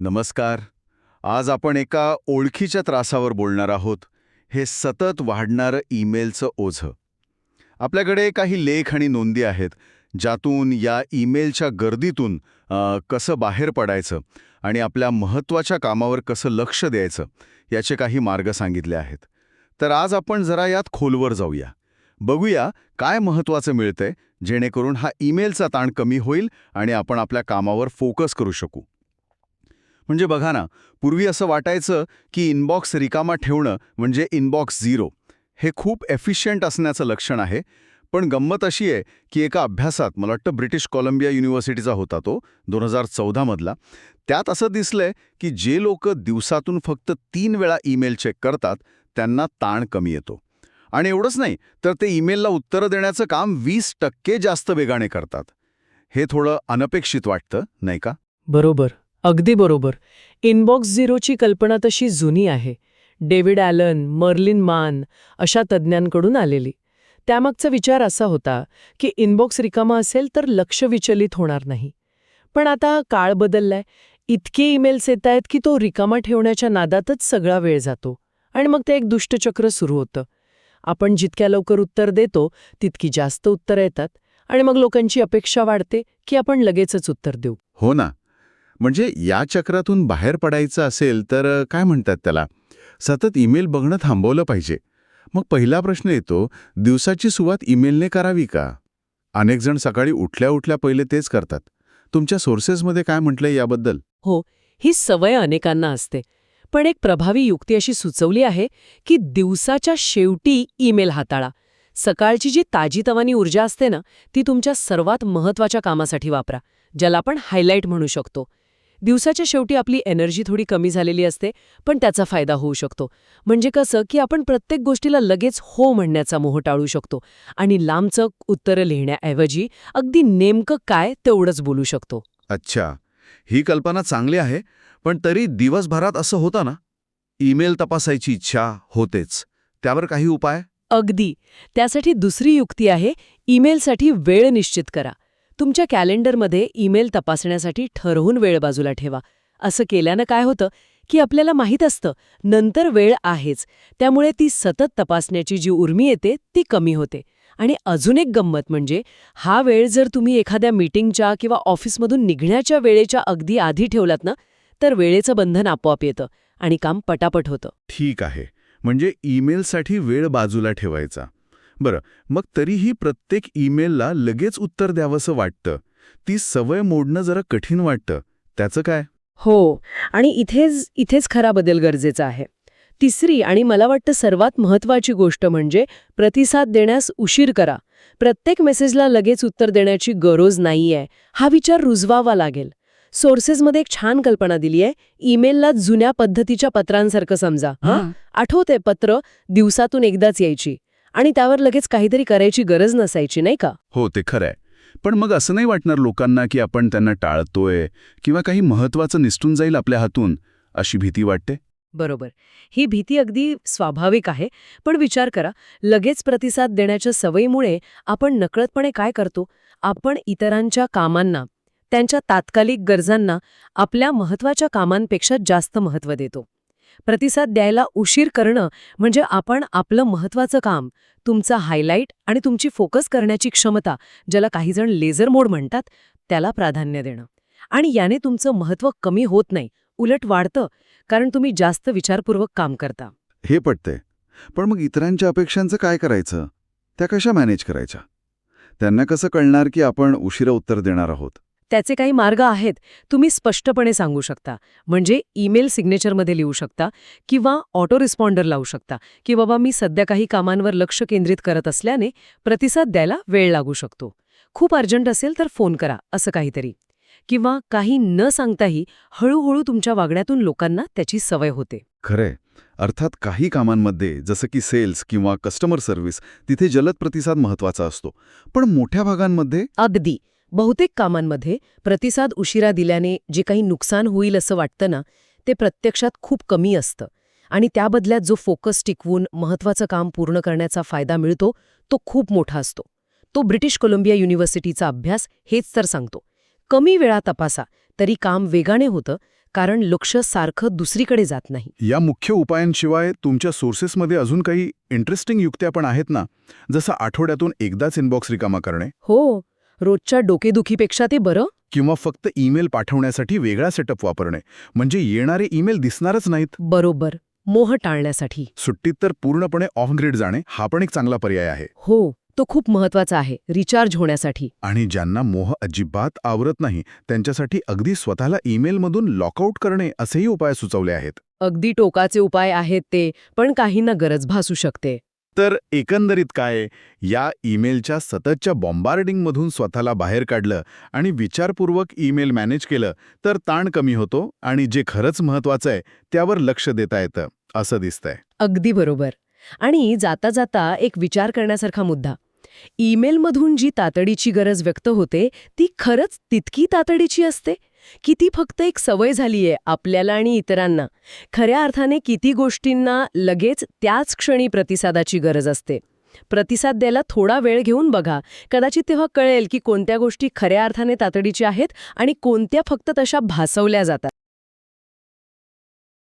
नमस्कार. आज आपण एका ओळखीच्या त्रासावर बोलणार आहोत. हे सतत वाढणारं ईमेलचं ओझं. आपल्याकडे काही लेख आणि नोंदी आहेत ज्यातून या ईमेलच्या गर्दीतून कसं बाहेर पडायचं आणि आपल्या महत्त्वाच्या कामावर कसं लक्ष द्यायचं याचे काही मार्ग सांगितले आहेत. तर आज आपण जरा यात खोलवर जाऊया. बघूया काय महत्त्वाचं मिळतंय जेणेकरून हा ईमेलचा ताण कमी होईल आणि आपण आपल्या कामावर फोकस करू शकू. म्हणजे बघा ना पूर्वी असं वाटायचं की इनबॉक्स रिकामा ठेवणं म्हणजे इनबॉक्स झिरो हे खूप एफिशियंट असण्याचं लक्षण आहे. पण गंमत अशी आहे की एका अभ्यासात मला वाटतं ब्रिटिश कोलंबिया युनिव्हर्सिटीचा होता तो दोन हजार चौदामधला त्यात असं दिसलंय की जे लोक दिवसातून फक्त तीन वेळा ईमेल चेक करतात त्यांना ताण कमी येतो. आणि एवढंच नाही तर ते ईमेलला उत्तरं देण्याचं काम वीस टक्के जास्त वेगाने करतात. हे थोडं अनपेक्षित वाटतं नाही का? बरोबर. अगदी बरोबर. इनबॉक्स झिरोची कल्पना तशी जुनी आहे. डेव्हिड ॲलन मर्लिन मान अशा तज्ज्ञांकडून आलेली. त्यामागचा विचार असा होता की इनबॉक्स रिकामा असेल तर लक्ष विचलित होणार नाही. पण आता काळ बदललाय. इतके ईमेल्स येत आहेत की तो रिकामा ठेवण्याच्या नादातच सगळा वेळ जातो आणि मग ते एक दुष्टचक्र सुरू होतं. आपण जितक्या लवकर उत्तर देतो तितकी जास्त उत्तरं येतात आणि मग लोकांची अपेक्षा वाढते की आपण लगेचच उत्तर देऊ. हो ना. म्हणजे या चक्रातून बाहेर पडायचं असेल तर काय म्हणतात त्याला? सतत ईमेल बघणं थांबवलं पाहिजे. मग पहिला प्रश्न येतो दिवसाची सुरुवात ईमेलने करावी का? अनेक जण सकाळी उठल्या उठल्या पहिले तेच करतात. तुमच्या सोर्सेसमध्ये काय म्हटलंय याबद्दल? हो ही सवय अनेकांना असते. पण एक प्रभावी युक्ती अशी सुचवली आहे की दिवसाच्या शेवटी ईमेल हाताळा. सकाळची जी ताजीतवानी ऊर्जा असते ना ती तुमच्या सर्वात महत्त्वाच्या कामासाठी वापरा ज्याला आपण हायलाईट म्हणू शकतो. दिवसाच्या शेवटी आपली एनर्जी थोडी कमी झालेली असते पण त्याचा फायदा होऊ शकतो. म्हणजे कसं की आपण प्रत्येक गोष्टीला लगेच हो म्हणण्याचा मोह टाळू शकतो आणि लांबचं उत्तरं लिहिण्याऐवजी अगदी नेमकं काय तेवढंच बोलू शकतो. अच्छा. ही कल्पना चांगली आहे पण तरी दिवसभरात असं होतं ना? ईमेल तपासायची इच्छा होतेच. त्यावर काही उपाय? अगदी. त्यासाठी दुसरी युक्ती आहे ईमेलसाठी वेळ निश्चित करा. तुमच्या कॅलेंडरमध्ये ईमेल तपासण्यासाठी ठरवून वेळ बाजूला ठेवा. असं केल्यानं काय होतं की आपल्याला माहीत असतं नंतर वेळ आहेच. त्यामुळे ती सतत तपासण्याची जी उर्मी येते ती कमी होते. आणि अजून एक गंमत म्हणजे हा वेळ जर तुम्ही एखाद्या मीटिंगच्या किंवा ऑफिसमधून निघण्याच्या वेळेच्या अगदी आधी ठेवलात ना तर वेळेचं बंधन आपोआप येतं आणि काम पटापट होतं. ठीक आहे. म्हणजे ईमेलसाठी वेळ बाजूला ठेवायचा. बरं मग तरीही प्रत्येक ईमेलला लगेच उत्तर द्यावंसं वाटतं. ती सवय मोडणं जरा कठीण वाटतं. त्याचं काय? हो आणि इथेच इथेच खरा बदल गरजेचा आहे. तिसरी आणि मला वाटतं सर्वात महत्वाची गोष्ट म्हणजे प्रतिसाद देण्यास उशीर करा. प्रत्येक मेसेजला लगेच उत्तर देण्याची गरज नाहीये. हा विचार रुजवावा लागेल. सोर्सेसमध्ये एक छान कल्पना दिली आहे ईमेलला जुन्या पद्धतीच्या पत्रांसारखं समजा. हं? आठवते पत्र दिवसातून एकदाच यायची. आणि त्यावर लगेच काहीतरी करायची गरज नसायची नाही का? हो ते खरंय. पण मग असं नाही वाटणार लोकांना की आपण त्यांना टाळतोय किंवा काही महत्वाचं निसटून जाईल आपल्या हातून अशी भीती वाटते? बरोबर. ही भीती अगदी स्वाभाविक आहे पण विचार करा लगेच प्रतिसाद देण्याच्या सवयीमुळे आपण नकळतपणे काय करतो? आपण इतरांच्या कामांना त्यांच्या तात्कालिक गरजांना आपल्या महत्त्वाच्या कामांपेक्षा जास्त महत्त्व देतो. प्रतिसाद द्यायला उशीर करणं म्हणजे आपण आपलं महत्वाचं काम तुमचा हायलाईट आणि तुमची फोकस करण्याची क्षमता ज्याला काहीजण लेझर मोड म्हणतात त्याला प्राधान्य देणं. आणि याने तुमचं महत्त्व कमी होत नाही उलट वाढतं कारण तुम्ही जास्त विचारपूर्वक काम करता. हे पटतंय. पण मग इतरांच्या अपेक्षांचं काय करायचं? त्या कशा मॅनेज करायच्या? त्यांना कसं कळणार की आपण उशिरा उत्तर देणार आहोत? त्याचे काही मार्ग आहेत तुम्ही स्पष्टपणे सांगू शकता. म्हणजे ईमेल सिग्नेचरमध्ये लिहू शकता किंवा ऑटो रिस्पॉन्डर लावू शकता की बाबा मी सध्या काही कामांवर लक्ष केंद्रित करत असल्याने प्रतिसाद द्यायला वेळ लागू शकतो. खूप अर्जंट असेल तर फोन करा असं काहीतरी. किंवा काही न सांगताही हळूहळू तुमच्या वागण्यातून लोकांना त्याची सवय होते. खरंय अर्थात काही कामांमध्ये जसं की सेल्स किंवा कस्टमर सर्व्हिस तिथे जलद प्रतिसाद महत्त्वाचा असतो. पण मोठ्या भागांमध्ये? अगदी. बहुतेक कामांमध्ये प्रतिसाद उशिरा दिल्याने जे काही नुकसान होईल असं वाटतं ना ते प्रत्यक्षात खूप कमी असतं. आणि त्या बदल्यात जो फोकस टिकवून महत्वाचं काम पूर्ण करण्याचा फायदा मिळतो तो खूप मोठा असतो. तो ब्रिटिश कोलंबिया युनिव्हर्सिटीचा अभ्यास हेच तर सांगतो. कमी वेळा तपासा तरी काम वेगाने होतं कारण लक्ष सारखं दुसरीकडे जात नाही. या मुख्य उपायांशिवाय तुमच्या सोर्सेसमध्ये अजून काही इंटरेस्टिंग युक्त्या पण आहेत ना जसं आठवड्यातून एकदाच इनबॉक्स रिकामा करणे? हो. रोजच्या डोकेदुखीपेक्षा ते बरं? किंवा फक्त ईमेल पाठवण्यासाठी वेगळा सेटअप वापरणे म्हणजे येणारे ईमेल दिसणारच नाहीत? बरोबर. मोह टाळण्यासाठी. सुट्टीत तर पूर्णपणे ऑफ ग्रीड जाणे हा पण एक चांगला पर्याय आहे. हो तो खूप महत्त्वाचा आहे रिचार्ज होण्यासाठी. आणि ज्यांना मोह अजिबात आवरत नाही त्यांच्यासाठी अगदी स्वतःला ईमेलमधून लॉकआउट करणे असेही उपाय सुचवले आहेत. अगदी टोकाचे उपाय आहेत ते पण काहींना गरज भासू शकते. तर एकंदरीत काय या ईमेलच्या सततच्या बॉम्बार्डिंगमधून स्वतःला बाहेर काढलं आणि विचारपूर्वक ईमेल मॅनेज केलं तर ताण कमी होतो आणि जे खरंच महत्वाचं आहे त्यावर लक्ष देता येतं असं दिसतंय. अगदी बरोबर. आणि जाता जाता एक विचार करण्यासारखा मुद्दा. ईमेलमधून जी तातडीची गरज व्यक्त होते ती खरंच तितकी तातडीची असते? की ती फक्त एक सवय झालीये आपल्याला आणि इतरांना. खऱ्या अर्थाने किती गोष्टींना लगेच त्याच क्षणी प्रतिसादाची गरज असते. प्रतिसाद द्यायला थोडा वेळ घेऊन बघा. कदाचित तेव्हा कळेल की कोणत्या गोष्टी खऱ्या अर्थाने तातडीच्या आहेत आणि कोणत्या फक्त तशा भासवल्या जातात.